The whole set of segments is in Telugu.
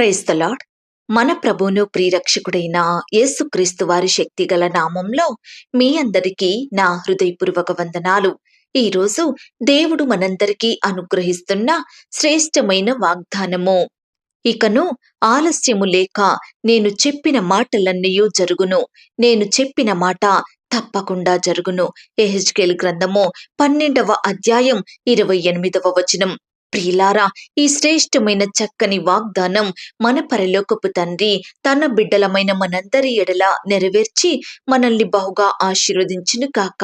ప్రేస్తలాడ్ మన ప్రభువును ప్రియరక్షకుడైన యేసుక్రీస్తు వారి శక్తిగల నామంలో మీ అందరికీ నా హృదయపూర్వక వందనాలు. ఈ రోజు దేవుడు మనందరికీ అనుగ్రహిస్తున్న శ్రేష్టమైన వాగ్దానము. ఇకను ఆలస్యము లేక నేను చెప్పిన మాటలన్నయూ జరుగును. నేను చెప్పిన మాట తప్పకుండా జరుగును. ఎహెచ్కేల్ గ్రంథము పన్నెండవ అధ్యాయం ఇరవై ఎనిమిదవ వచనం. ప్రియులారా ఈ శ్రేష్టమైన చక్కని వాగ్దానం మన పరలోకపు తండ్రి తన బిడ్డలమైన మనందరి ఎడల నెరవేర్చి మనల్ని బహుగా ఆశీర్వదించును కాక.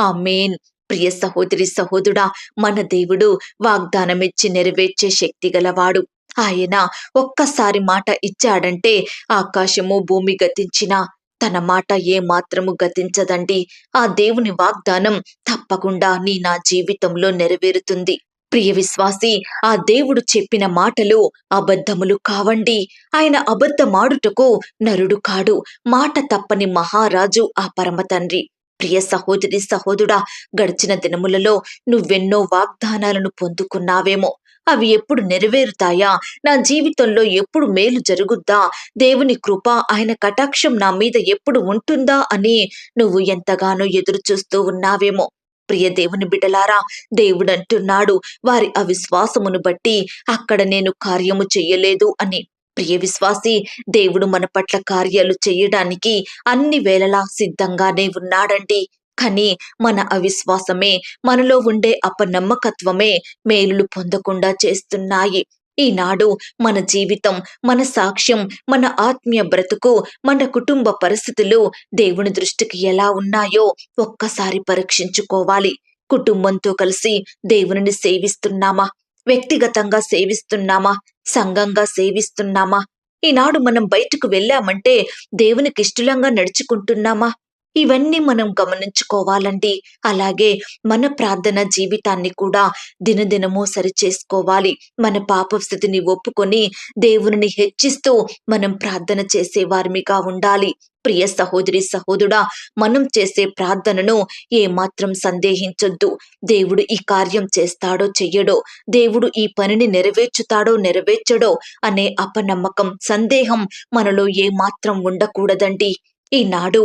ఆ మేన్ ప్రియ సహోదరి సహోదుడా మన దేవుడు వాగ్దానమిచ్చి నెరవేర్చే శక్తి గలవాడు. ఆయన ఒక్కసారి మాట ఇచ్చాడంటే ఆకాశము భూమి గతించినా తన మాట ఏ మాత్రము గతించదండి. ఆ దేవుని వాగ్దానం తప్పకుండా నీ నా జీవితంలో నెరవేరుతుంది. ప్రియ విశ్వాసి ఆ దేవుడు చెప్పిన మాటలు అబద్ధములు కావండి. ఆయన అబద్ధమాడుటకు నరుడు కాడు. మాట తప్పని మహారాజు ఆ పరమ తండ్రి. ప్రియ సహోదరి సహోదుడా గడిచిన దినములలో నువ్వెన్నో వాగ్దానాలను పొందుకున్నావేమో. అవి ఎప్పుడు నెరవేరుతాయా? నా జీవితంలో ఎప్పుడు మేలు జరుగుద్దా? దేవుని కృప ఆయన కటాక్షం నా మీద ఎప్పుడు ఉంటుందా అని నువ్వు ఎంతగానో ఎదురు చూస్తూ ఉన్నావేమో. ప్రియ దేవుని బిడ్డలారా దేవుడు అంటున్నాడు వారి అవిశ్వాసమును బట్టి అక్కడ నేను కార్యము చెయ్యలేదు అని. ప్రియ విశ్వాసి దేవుడు మన పట్ల కార్యాలు చేయడానికి అన్ని వేళలా సిద్ధంగానే ఉన్నాడండి. కానీ మన అవిశ్వాసమే మనలో ఉండే అపనమ్మకత్వమే మేలులు పొందకుండా చేస్తున్నాయి. ఈనాడు మన జీవితం మన సాక్ష్యం మన ఆత్మీయ బ్రతుకు మన కుటుంబ పరిస్థితులు దేవుని దృష్టికి ఎలా ఉన్నాయో ఒక్కసారి పరీక్షించుకోవాలి. కుటుంబంతో కలిసి దేవునిని సేవిస్తున్నామా? వ్యక్తిగతంగా సేవిస్తున్నామా? సంఘంగా సేవిస్తున్నామా? ఈనాడు మనం బయటకు వెళ్ళామంటే దేవునికి ఇష్టలంగా నడుచుకుంటున్నామా? ఇవన్నీ మనం గమనించుకోవాలండి. అలాగే మన ప్రార్థన జీవితాన్ని కూడా దినదినము సరి చేసుకోవాలి మన పాప స్థితిని ఒప్పుకొని దేవుని హెచ్చిస్తూ మనం ప్రార్థన చేసే వారిమిగా ఉండాలి. ప్రియ సహోదరి సహోదరుడా మనం చేసే ప్రార్థనను ఏమాత్రం సందేహించొద్దు. దేవుడు ఈ కార్యం చేస్తాడో చెయ్యడో దేవుడు ఈ పనిని నెరవేర్చుతాడో నెరవేర్చడో అనే అపనమ్మకం సందేహం మనలో ఏమాత్రం ఉండకూడదండి. ఈనాడు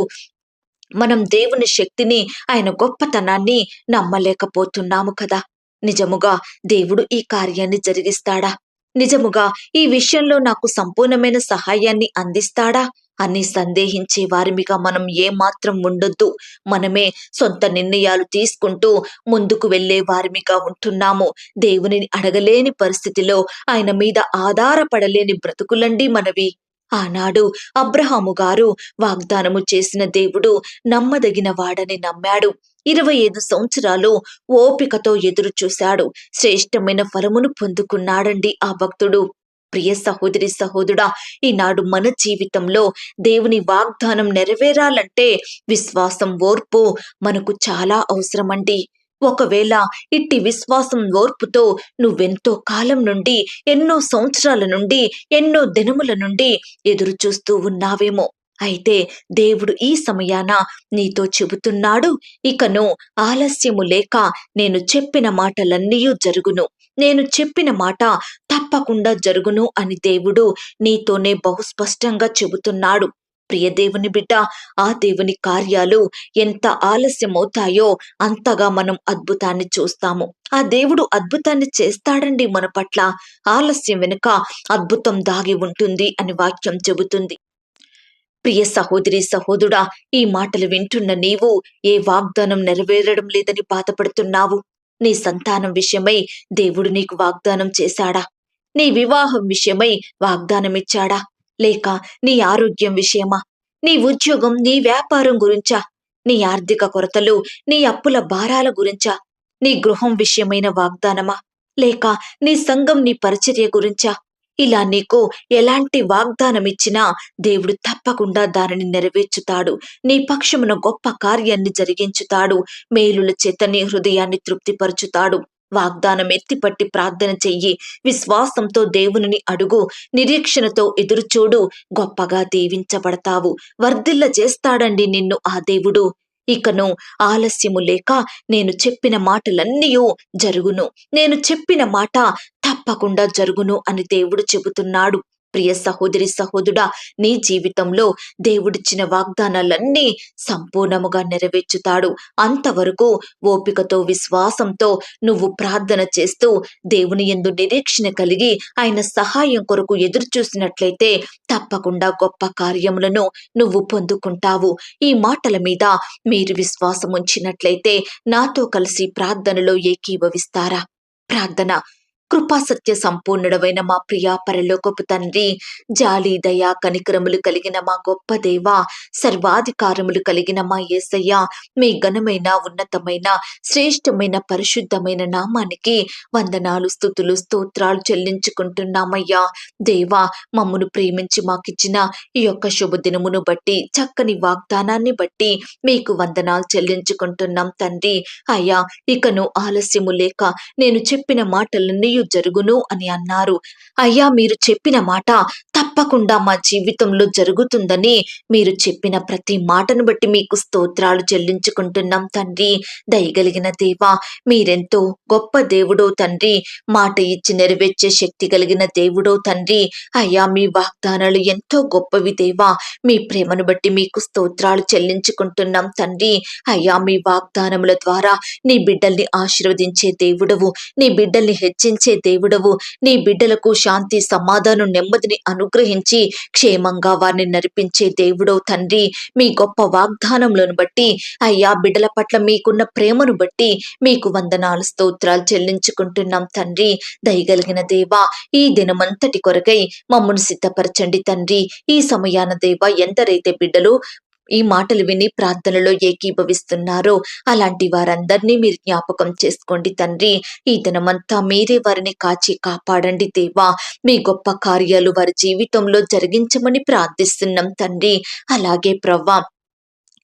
మనం దేవుని శక్తిని ఆయన గొప్పతనాన్ని నమ్మలేకపోతున్నాము కదా. నిజముగా దేవుడు ఈ కార్యాన్ని జరిగిస్తాడా? నిజముగా ఈ విషయంలో నాకు సంపూర్ణమైన సహాయాన్ని అందిస్తాడా? అని సందేహించే వారిమిగా మనం ఏమాత్రం ఉండొద్దు. మనమే సొంత నిర్ణయాలు తీసుకుంటూ ముందుకు వెళ్ళే వారిమిగా ఉంటున్నాము. దేవుని అడగలేని పరిస్థితిలో ఆయన మీద ఆధారపడలేని బ్రతుకులండి మనవి. ఆనాడు అబ్రహాము గారు వాగ్దానము చేసిన దేవుడు నమ్మదగిన వాడని నమ్మాడు. ఇరవై ఐదు సంవత్సరాలు ఓపికతో ఎదురు చూశాడు. శ్రేష్టమైన ఫలమును పొందుకున్నాడండి ఆ భక్తుడు. ప్రియ సహోదరి సహోదరుడా ఈనాడు మన జీవితంలో దేవుని వాగ్దానం నెరవేరాలంటే విశ్వాసం ఓర్పు మనకు చాలా అవసరమండి. ఒకవేళ ఇట్టి విశ్వాసం ఓర్పుతో నువ్వెంతో కాలం నుండి ఎన్నో సంవత్సరాల నుండి ఎన్నో దినముల నుండి ఎదురు చూస్తూ ఉన్నావేమో. అయితే దేవుడు ఈ సమయాన నీతో చెబుతున్నాడు ఇకను ఆలస్యము లేక నేను చెప్పిన మాటలన్నీ జరుగును. నేను చెప్పిన మాట తప్పకుండా జరుగును అని దేవుడు నీతోనే బహుస్పష్టంగా చెబుతున్నాడు. ప్రియ దేవుని బిడ్డ ఆ దేవుని కార్యాలు ఎంత ఆలస్యమవుతాయో అంతగా మనం అద్భుతాన్ని చూస్తాము. ఆ దేవుడు అద్భుతాన్ని చేస్తాడండి మన పట్ల. ఆలస్యం వెనుక అద్భుతం దాగి ఉంటుంది అని వాక్యం చెబుతుంది. ప్రియ సహోదరి సహోదుడా ఈ మాటలు వింటున్న నీవు ఏ వాగ్దానం నెరవేరడం లేదని బాధపడుతున్నావు? నీ సంతానం విషయమై దేవుడు నీకు వాగ్దానం చేశాడా? నీ వివాహం విషయమై వాగ్దానం ఇచ్చాడా లేక నీ ఆరోగ్యం విషయమా? నీ ఉద్యోగం నీ వ్యాపారం గురించా? నీ ఆర్థిక కొరతలు నీ అప్పుల భారాల గురించా? నీ గృహం విషయమైన వాగ్దానమా? లేక నీ సంఘం నీ పరిచర్య గురించా? ఇలా నీకు ఎలాంటి వాగ్దానం ఇచ్చినా దేవుడు తప్పకుండా దానిని నెరవేర్చుతాడు. నీ పక్షమున గొప్ప కార్యాన్ని జరిగించుతాడు. మేలుల చేత నీ హృదయాన్ని తృప్తిపరచుతాడు. వాగ్దానం ఎత్తిపట్టి ప్రార్థన చెయ్యి. విశ్వాసంతో దేవునిని అడుగు. నిరీక్షణతో ఎదురుచూడు. గొప్పగా దీవించబడతావు. వర్ధిల్ల చేస్తాడండి నిన్ను ఆ దేవుడు. ఇకను ఆలస్యము లేక నేను చెప్పిన మాటలన్నీ జరుగును. నేను చెప్పిన మాట తప్పకుండా జరుగును అని దేవుడు చెబుతున్నాడు. ప్రియ సహోదరి సహోదరుడా నీ జీవితంలో దేవుడిచ్చిన వాగ్దానాలన్నీ సంపూర్ణముగా నెరవేర్చుతాడు. అంతవరకు ఓపికతో విశ్వాసంతో నువ్వు ప్రార్థన చేస్తూ దేవుని ఎందు నిరీక్షణ కలిగి ఆయన సహాయం కొరకు ఎదురు చూసినట్లయితే తప్పకుండా గొప్ప కార్యములను నువ్వు పొందుకుంటావు. ఈ మాటల మీద మీరు విశ్వాసం ఉంచినట్లయితే నాతో కలిసి ప్రార్థనలో ఏకీభవిస్తారా? ప్రార్థన కృపాసత్య సంపూర్ణుడవైన మా ప్రియా పరలోకపు తండ్రి జాలి దయా కనికరములు కలిగిన మా గొప్ప దేవ సర్వాధికారములు కలిగిన మా యేసయ్య మీ ఘనమైన ఉన్నతమైన శ్రేష్టమైన పరిశుద్ధమైన నామానికి వందనాలు స్థుతులు స్తోత్రాలు చెల్లించుకుంటున్నామయ్యా. దేవ మమ్మను ప్రేమించి మాకిచ్చిన ఈ యొక్క శుభదినమును బట్టి చక్కని వాగ్దానాన్ని బట్టి మీకు వందనాలు చెల్లించుకుంటున్నాం తండ్రి. అయ్యా ఇకను ఆలస్యము లేక నేను చెప్పిన మాటలన్నీ జరుగును అని అన్నారు. అయ్యా మీరు చెప్పిన మాట తప్పకుండా మా జీవితంలో జరుగుతుందని మీరు చెప్పిన ప్రతి మాటను బట్టి మీకు స్తోత్రాలు చెల్లించుకుంటున్నాం తండ్రి. దయగలిగిన దేవా మీరెంతో గొప్ప దేవుడో తండ్రి. మాట ఇచ్చి నెరవేర్చే శక్తి కలిగిన దేవుడో తండ్రి. అయ్యా మీ వాగ్దానాలు ఎంతో గొప్పవి దేవా. మీ ప్రేమను బట్టి మీకు స్తోత్రాలు చెల్లించుకుంటున్నాం తండ్రి. అయ్యా మీ వాగ్దానముల ద్వారా నీ బిడ్డల్ని ఆశీర్వదించే దేవుడవు. నీ బిడ్డల్ని హెచ్చించే దేవుడవు. నీ బిడ్డలకు శాంతి సమాధానం నెమ్మదిని అనుగ్రహించి క్షేమంగా వారిని నడిపించే దేవుడవు తండ్రి. మీ గొప్ప వాగ్దానంలోను బట్టి అయ్యా బిడ్డల పట్ల మీకున్న ప్రేమను బట్టి మీకు వందనాలు స్తోత్రాలు చెల్లించుకుంటున్నాం తండ్రి. దయగలిగిన దేవా ఈ దినమంతటి కొరకై మమ్మను సిద్ధపరచండి తండ్రి. ఈ సమయాన దేవా ఎందరైతే బిడ్డలు ఈ మాటలు విని ప్రార్థనలో ఏకీభవిస్తున్నారో అలాంటి వారందరినీ మీరు జ్ఞాపకం చేసుకోండి తండ్రి. ఈ దినమంతా మీరే వారిని కాచి కాపాడండి దేవా. మీ గొప్ప కార్యాలు వారి జీవితంలో జరిగించమని ప్రార్థిస్తున్నాం తండ్రి. అలాగే ప్రవ్వా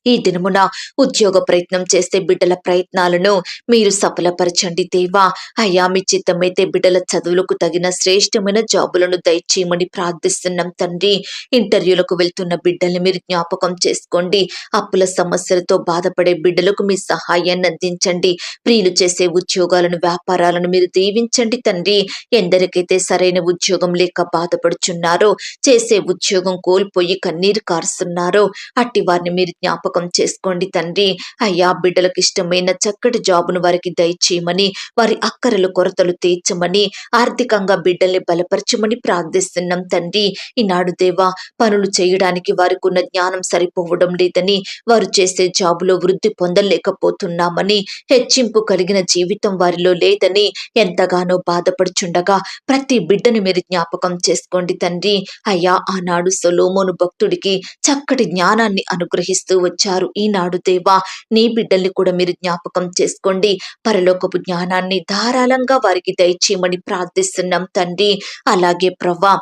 ఈ దినమున ఉద్యోగ ప్రయత్నం చేసే బిడ్డల ప్రయత్నాలను మీరు సఫలపరచండి దేవా. అయ్యా మీ చిత్తమైతే బిడ్డల చదువులకు తగిన శ్రేష్టమైన జాబులను దయచేయమని ప్రార్థిస్తున్నాం తండ్రి. ఇంటర్వ్యూలకు వెళ్తున్న బిడ్డల్ని మీరు జ్ఞాపకం చేసుకోండి. అప్పుల సమస్యలతో బాధపడే బిడ్డలకు మీ సహాయాన్ని అందించండి. ప్రియులు చేసే ఉద్యోగాలను వ్యాపారాలను మీరు దీవించండి తండ్రి. ఎందరికైతే సరైన ఉద్యోగం లేక బాధపడుచున్నారో చేసే ఉద్యోగం కోల్పోయి కన్నీరు కారుస్తున్నారో అట్టి వారిని మీరు జ్ఞాపకం చేసుకోండి తండ్రి. అయ్యా బిడ్డలకు ఇష్టమైన చక్కటి జాబును వారికి దయచేయమని వారి అక్కరలు కొరతలు తీర్చమని ఆర్థికంగా బిడ్డల్ని బలపరచమని ప్రార్థిస్తున్నాం తండ్రి. ఈనాడు దేవా పనులు చేయడానికి వారికి ఉన్న జ్ఞానం సరిపోవడం లేదని వారు చేసే జాబులో వృద్ధి పొందలేకపోతున్నామని హెచ్చింపు కలిగిన జీవితం వారిలో లేదని ఎంతగానో బాధపడుచుండగా ప్రతి బిడ్డని మీరు జ్ఞాపకం చేసుకోండి తండ్రి. అయ్యా ఆనాడు సొలోమోను భక్తుడికి చక్కటి జ్ఞానాన్ని అనుగ్రహిస్తూ వచ్చారు. ఈనాడు దేవా నీ బిడ్డల్ని కూడా మీరు జ్ఞాపకం చేసుకోండి. పరలోకపు జ్ఞానాన్ని ధారాళంగా వారికి దయచేయమని ప్రార్థిస్తున్నాం తండ్రి. అలాగే ప్రవ్వా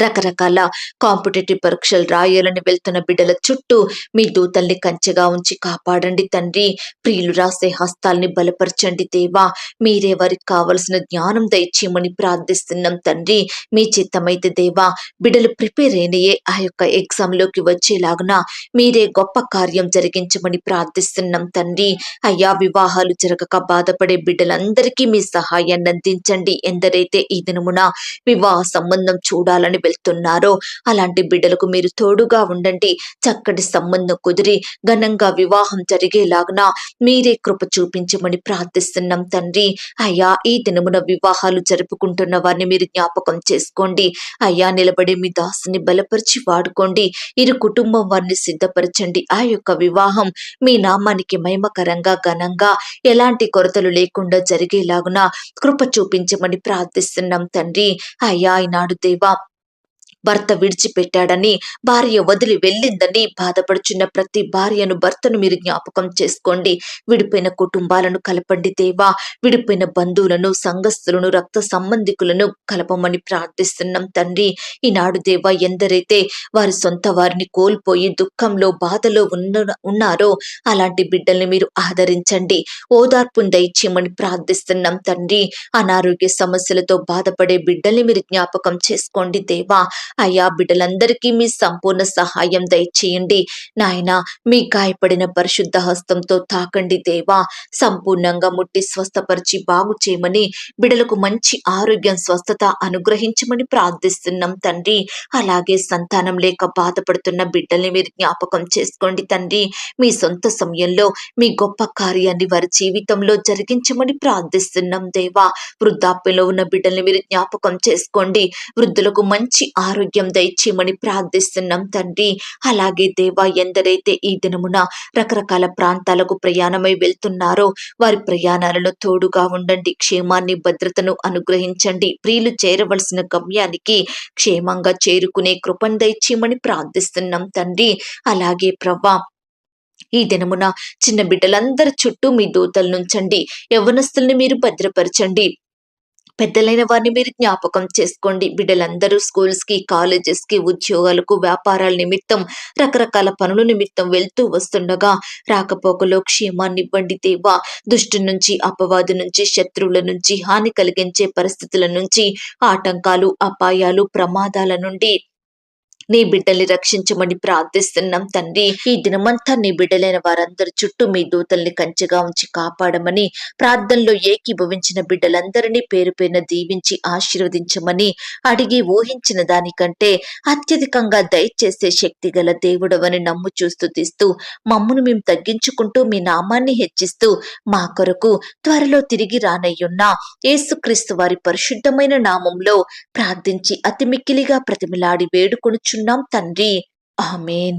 రకరకాల కాంపిటేటివ్ పరీక్షలు రాయాలని వెళ్తున్న బిడ్డల చుట్టూ మీ దూతల్ని కంచెగా ఉంచి కాపాడండి తండ్రి. ప్రియులు రాసే హస్తాల్ని బలపరచండి దేవా. మీరే వారికి కావలసిన జ్ఞానం దయచేయమని ప్రార్థిస్తున్నాం తండ్రి. మీ చిత్తమైతే దేవా బిడ్డలు ప్రిపేర్ అయినయే ఆ యొక్క ఎగ్జామ్లోకి వచ్చేలాగున మీరే గొప్ప కార్యం జరిగించమని ప్రార్థిస్తున్నాం తండ్రి. అయ్యా వివాహాలు జరగక బాధపడే బిడ్డలందరికీ మీ సహాయాన్ని అందించండి. ఎందరైతే ఈ దినమున వివాహ సంబంధం చూడాలని వెళ్తున్నారో అలాంటి బిడ్డలకు మీరు తోడుగా ఉండండి. చక్కటి సంబంధం కుదిరి ఘనంగా వివాహం జరిగేలాగున మీరే కృప చూపించమని ప్రార్థిస్తున్నాం తండ్రి. అయ్యా ఈ దినమున వివాహాలు జరుపుకుంటున్న వారిని మీరు జ్ఞాపకం చేసుకోండి. అయ్యా నిలబడి మీ దాసుని బలపరిచి వాడుకోండి. ఇరు కుటుంబం వారిని సిద్ధపరచండి. ఆ యొక్క వివాహం మీ నామానికి మహిమకరంగా ఘనంగా ఎలాంటి కొరతలు లేకుండా జరిగేలాగున కృప చూపించమని ప్రార్థిస్తున్నాం తండ్రి. అయ్యా ఈనాడు దేవా భర్త విడిచిపెట్టాడని భార్య వదిలి వెళ్ళిందని బాధపడుచున్న ప్రతి భార్యను భర్తను మీరు జ్ఞాపకం చేసుకోండి. విడిపోయిన కుటుంబాలను కలపండి దేవా. విడిపోయిన బంధువులను సంఘస్థులను రక్త సంబంధికులను కలపమని ప్రార్థిస్తున్నాం తండ్రి. ఈనాడు దేవా ఎందరైతే వారి సొంత వారిని కోల్పోయి దుఃఖంలో బాధలో ఉన్న ఉన్నారో అలాంటి బిడ్డల్ని మీరు ఆదరించండి. ఓదార్పును దయచేయమని ప్రార్థిస్తున్నాం తండ్రి. అనారోగ్య సమస్యలతో బాధపడే బిడ్డల్ని మీరు జ్ఞాపకం చేసుకోండి దేవా. అయ్యా బిడ్డలందరికీ మీ సంపూర్ణ సహాయం దయచేయండి. నాయన మీ గాయపడిన పరిశుద్ధ హస్తంతో తాకండి దేవా. సంపూర్ణంగా ముట్టి స్వస్థపరిచి బాగు చేయమని బిడలకు మంచి ఆరోగ్యం స్వస్థత అనుగ్రహించమని ప్రార్థిస్తున్నాం తండ్రి. అలాగే సంతానం లేక బాధపడుతున్న బిడ్డల్ని మీరు జ్ఞాపకం చేసుకోండి తండ్రి. మీ సొంత సమయంలో మీ గొప్ప కార్యాన్ని వారి జీవితంలో జరిగించమని ప్రార్థిస్తున్నాం దేవా. వృద్ధాప్యంలో ఉన్న బిడ్డల్ని మీరు జ్ఞాపకం చేసుకోండి. వృద్ధులకు మంచి ఆరోగ్యం దయచేయమని ప్రార్థిస్తున్నాం తండ్రి. అలాగే దేవా ఎందరైతే ఈ దినమున రకరకాల ప్రాంతాలకు ప్రయాణమై వెళ్తున్నారో వారి ప్రయాణాలలో తోడుగా ఉండండి. క్షేమాన్ని భద్రతను అనుగ్రహించండి. ప్రియులు చేరవలసిన గమ్యానికి క్షేమంగా చేరుకునే కృపను దయచేయమని ప్రార్థిస్తున్నాం తండ్రి. అలాగే ప్రభా ఈ దినమున చిన్న బిడ్డలందరి చుట్టూ మీ దూతలు నుంచండి యవనస్తుల్ని మీరు భద్రపరచండి. పెద్దలైన వారిని మీరు జ్ఞాపకం చేసుకోండి. బిడ్డలందరూ స్కూల్స్కి కాలేజెస్కి ఉద్యోగాలకు వ్యాపారాల నిమిత్తం రకరకాల పనుల నిమిత్తం వెళ్తూ వస్తుండగా రాకపోకలో క్షేమాన్ని ఇవ్వండి దేవా. దుష్టు నుంచి అపవాదు నుంచి శత్రువుల నుంచి హాని కలిగించే పరిస్థితుల నుంచి ఆటంకాలు అపాయాలు ప్రమాదాల నుండి నీ బిడ్డల్ని రక్షించమని ప్రార్థిస్తున్నాం తండ్రి. ఈ దినమంతా నీ బిడ్డలైన వారందరి చుట్టూ మీ దూతల్ని కంచెగా ఉంచి కాపాడమని ప్రార్థనలో ఏకీభవించిన బిడ్డలందరినీ పేరు పైన దీవించి ఆశీర్వదించమని అడిగి ఊహించిన దానికంటే అత్యధికంగా దయచేసే శక్తి గల దేవుడవని నమ్ము చూస్తూ తీస్తూ మమ్మను మేము తగ్గించుకుంటూ మీ నామాన్ని హెచ్చిస్తూ మా కొరకు త్వరలో తిరిగి రానయ్యున్న యేసుక్రీస్తు వారి పరిశుద్ధమైన నామంలో ప్రార్థించి అతి మిక్కిలిగా ప్రతిమిలాడి వేడుకొనుచున్నాం తండ్రి. ఆమెన్.